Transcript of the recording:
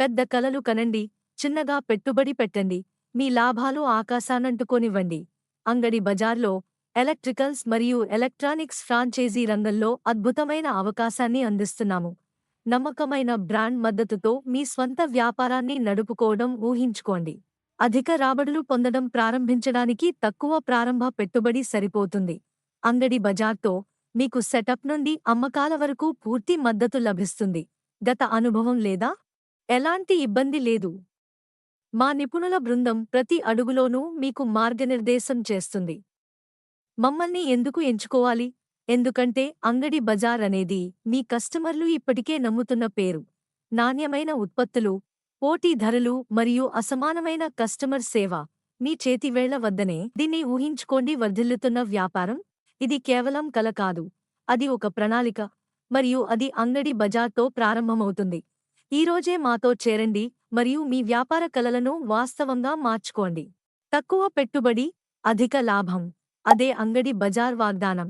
పెద్ద కలలు కనండి చిన్నగా పెట్టుబడి పెట్టండి మీ లాభాలు ఆకాశానంటుకోనివ్వండి అంగడి బజార్లో ఎలక్ట్రికల్స్ మరియు ఎలక్ట్రానిక్స్ ఫ్రాంచైజీ రంగంలో అద్భుతమైన అవకాశాన్ని అందిస్తున్నాము. నమ్మకమైన బ్రాండ్ మద్దతుతో మీ స్వంత వ్యాపారాన్ని నడుపుకోవడం ఊహించుకోండి. అధిక రాబడులు పొందడం ప్రారంభించడానికి తక్కువ ప్రారంభ పెట్టుబడి సరిపోతుంది. అంగడి బజార్తో మీకు సెటప్ నుండి అమ్మకాల వరకు పూర్తి మద్దతు లభిస్తుంది. గత అనుభవం లేదా? ఎలాంటి ఇబ్బంది లేదు. మా నిపుణుల బృందం ప్రతి అడుగులోనూ మీకు మార్గనిర్దేశం చేస్తుంది. మమ్మల్ని ఎందుకు ఎంచుకోవాలి? ఎందుకంటే అంగడి బజార్ అనేది మీ కస్టమర్లు ఇప్పటికే నమ్ముతున్న పేరు. నాణ్యమైన ఉత్పత్తులు పోటీ ధరలు మరియు అసమానమైన కస్టమర్ సేవ. మీ చేతివేళ్ళ వద్దనే దీన్ని ఊహించుకోండి వర్ధిల్లుతున్న వ్యాపారం. ఇది కేవలం కల కాదు. అది ఒక ప్రణాళిక మరియు అది అంగడి బజార్తో ప్రారంభమవుతుంది. ఈరోజే మాతో చేరండి మరియు మీ వ్యాపార కలలను వాస్తవంగా మార్చుకోండి. తక్కువ పెట్టుబడి అధిక లాభం. అదే అంగడి బజార్ వాగ్దానం.